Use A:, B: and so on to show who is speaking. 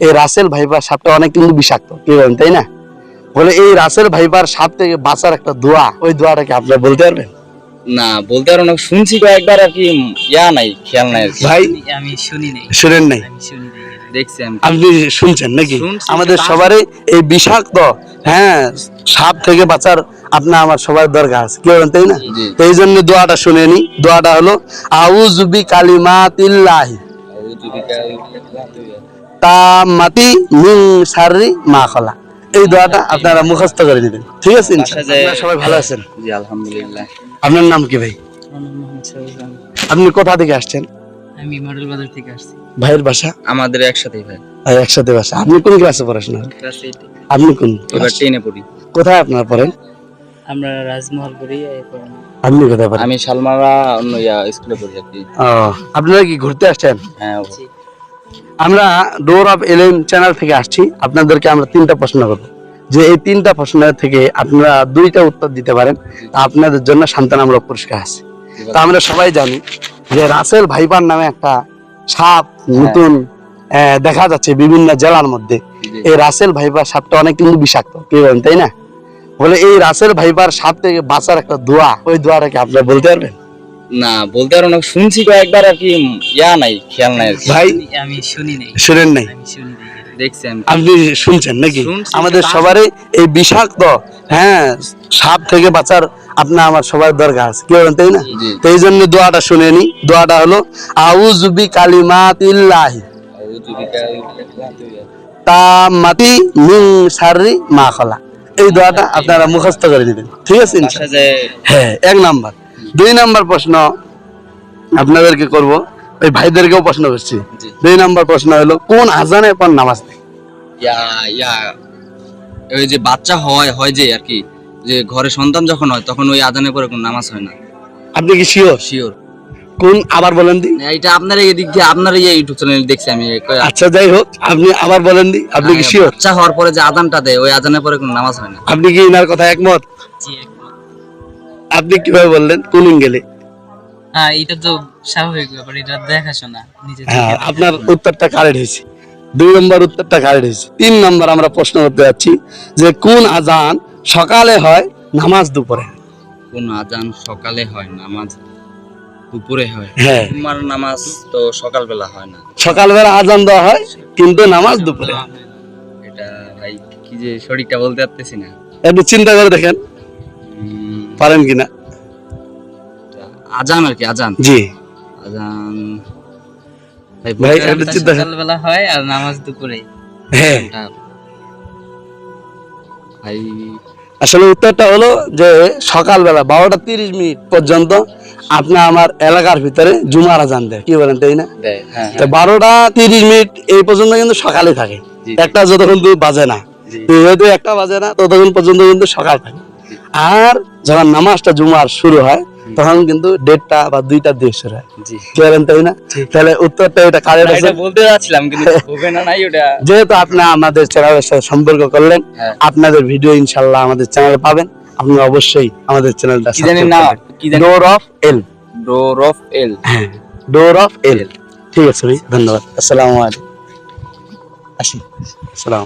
A: এই Russell viper সাপটা অনেক কিন্তু বিষাক্ত কি বলেন তাই না? বলে এই রাসেল ভাইপার সাপ থেকে বাঁচার একটা দোয়া ওই দোয়াটা কি আপনারা বলতে পারবেন?
B: না বলতে পারো না শুনছি কয়েকবার আর কি ইয়া নাই খেয়াল নাই
A: ভাই
C: আমি শুনি নাই।
A: শুনেন নাই?
C: আমি শুনি নাই।
B: দেখছি
A: আপনি শুনছেন নাকি? আমাদের সবারই এই বিষাক্ত হ্যাঁ সাপ থেকে বাঁচার আপনার আমার সবার দরকার আছে কি বলেন তাই না? এই জন্য দোয়াটা শুনে নি। দোয়াটা হলো আউজুবি কালিমাতিল্লাহি তামাতি মিন শাররি মা খলা। এই দোয়াটা আপনারা মুখস্থ করে নেবেন। ঠিক আছে সবাই ভালো আছেন?
B: জি আলহামদুলিল্লাহ।
A: আপনার নাম কি ভাই। আপনি কোথা থেকে আসছেন?
C: আমি মডেল বাজার থেকে আসছি।
A: ভাইয়ের বাসা?
B: আমাদের একসাথেই ভাই।
A: আর একসাথে বাসা। আপনি কোন ক্লাসে পড়াশোনা?
C: ক্লাস এইটে।
A: আপনি কোন
B: এবার পড়ি।
A: কোথায় আপনারা পড়েন?
C: আমরা রাজমহল করি
A: আপনি কোথায় পড়েন?
B: আমি শালমারা অন্য ইয়া স্কুলে পড়ি আর কি।
A: আপনারা কি ঘুরতে আসছেন?
B: হ্যাঁ।
A: আমরা ডোর অফ এলেন চ্যানেল থেকে আসছি। আপনাদেরকে আমরা তিনটা প্রশ্ন করব। যে এই তিনটা প্রশ্নের থেকে আপনারা দুইটা উত্তর দিতে পারেন। আপনাদের জন্য সান্ত্বনামূলক পুরস্কার আছে। তা আমরা সবাই জানি যে রাসেল ভাইপার নামে একটা সাপ নতুন দেখা যাচ্ছে বিভিন্ন জেলার মধ্যে। এই রাসেল ভাইপার সাপটা অনেক কিন্তু বিষাক্ত। কি বলেন তাই না? বলে এই রাসেল ভাইপার সাপ থেকে বাঁচার একটা দোয়া ওই দোয়াটা কি আপনারা বলতে পারবেন?
B: না বলতে পারো না শুনছি কয়েকবার আর কি ইয়া নাই খেয়াল নাই
A: ভাই
C: আমি শুনি নাই।
A: শুনেন নাই?
C: আমি
A: আপনি শুনছেন নাকি? আমাদের সবারই এই বিষাক্ত হ্যাঁ সাপ থেকে বাঁচার আপনার আমার সবার দরকার আছে। কি বলেন তাই না। তো এই জন্য দোয়াটা শুনে নি। দোয়াটা হলো আউজুবি কালিমাতিল্লাহি তামাতি মিন শাররি মা খলা এই দোয়াটা আপনারা মুখস্থ করে দিবেন ঠিক আছে হ্যাঁ এক নাম্বার। দুই নাম্বার প্রশ্ন আপনাদেরকে করব। ওই ভাইদেরকেও প্রশ্ন করছি। দুই নাম্বার প্রশ্ন হলো কোন আজানের পর নামাজ নেই?
B: ইয়া ইয়া ওই যে বাচ্চা হয় হয় যে আর কি যে ঘরে সন্তান যখন হয় তখন ওই আজানের পরে কোনো নামাজ হয় না।
A: আপনি কি শিওর
B: শিওর
A: কোন আবার বলেন দি।
B: এটা আপনার এই দিক দিয়ে আপনার এই ইউটিউব চ্যানেল দেখছি আমি
A: আচ্ছা যাই হোক আপনি আবার বলেন দি আপনি কি শিওর
B: বাচ্চা হওয়ার পরে যে আজানটা দেয় ওই আজানের পরে কোনো নামাজ হয় না।
A: আপনি কি ইনার কথা একমত?
C: জি একমত।
A: আপনি কীভাবে বললেন? কোন গেলে
C: হ্যাঁ এটা তো স্বাভাবিক ব্যাপার এটা দেখাশোনা নিজে
A: হ্যাঁ আপনার উত্তরটা কারেক্ট হয়েছে। দুই নম্বর উত্তরটা কারেক্ট হয়েছে। তিন নম্বর আমরা প্রশ্ন করতে যাচ্ছি যে কোন আজান সকালে হয় নামাজ দুপুরে?
B: কোন আজান সকালে হয় নামাজ দুপুরে হয়?
A: হ্যাঁ।
B: তোমার নামাজ তো সকালবেলা হয় না।
A: সকালবেলা আজান দেওয়া হয় কিন্তু নামাজ দুপুরে।
B: এটা ভাই কি যে সঠিকটা বলতে পারতেছি না।
A: একটু চিন্তা করে দেখেন। পারেন কিনা?
B: আজান আর কি আজান?
A: জি।
B: আজান ভাই
C: নামাজটা
A: চিন্তা
C: সকালবেলা হয় আর নামাজ দুপুরে।
A: হ্যাঁ।
B: ভাই
A: আসলে উত্তরটা হলো যে সকালবেলা বারোটা তিরিশ মিনিট পর্যন্ত আপনি আমার এলাকার ভিতরে জুমার আজান দেয়। কি বলেন তাই না?
B: হ্যাঁ
A: তো বারোটা তিরিশ মিনিট এই পর্যন্ত কিন্তু সকালে থাকে। একটা যতক্ষণ বাজে না। যেহেতু একটা বাজে না ততক্ষণ পর্যন্ত কিন্তু সকাল থাকে। আর যখন নামাজটা জুমার শুরু হয় তখন কিন্তু দেড়টা বা দুইটা দিয়ে শুরু হয়। বলেন তাই না? তাহলে উত্তরটা এটা আছে
B: বলতে যাচ্ছিলাম কিন্তু হবে না নাই ওটা।
A: যেহেতু আপনি আমাদের চ্যানেলের সাথে সম্পর্ক করলেন
B: হ্যাঁ।
A: আপনাদের ভিডিও ইনশাল্লাহ আমাদের চ্যানেলে পাবেন। আপনি অবশ্যই আমাদের চ্যানেলটা
B: কি জানি না কি জানি
A: ডোর অফ এল
B: ডোর অফ এল
A: ডোর অফ এল ঠিক আছে ভাই ধন্যবাদ। আসসালামু আলাইকুম। আসি। আসসালাম।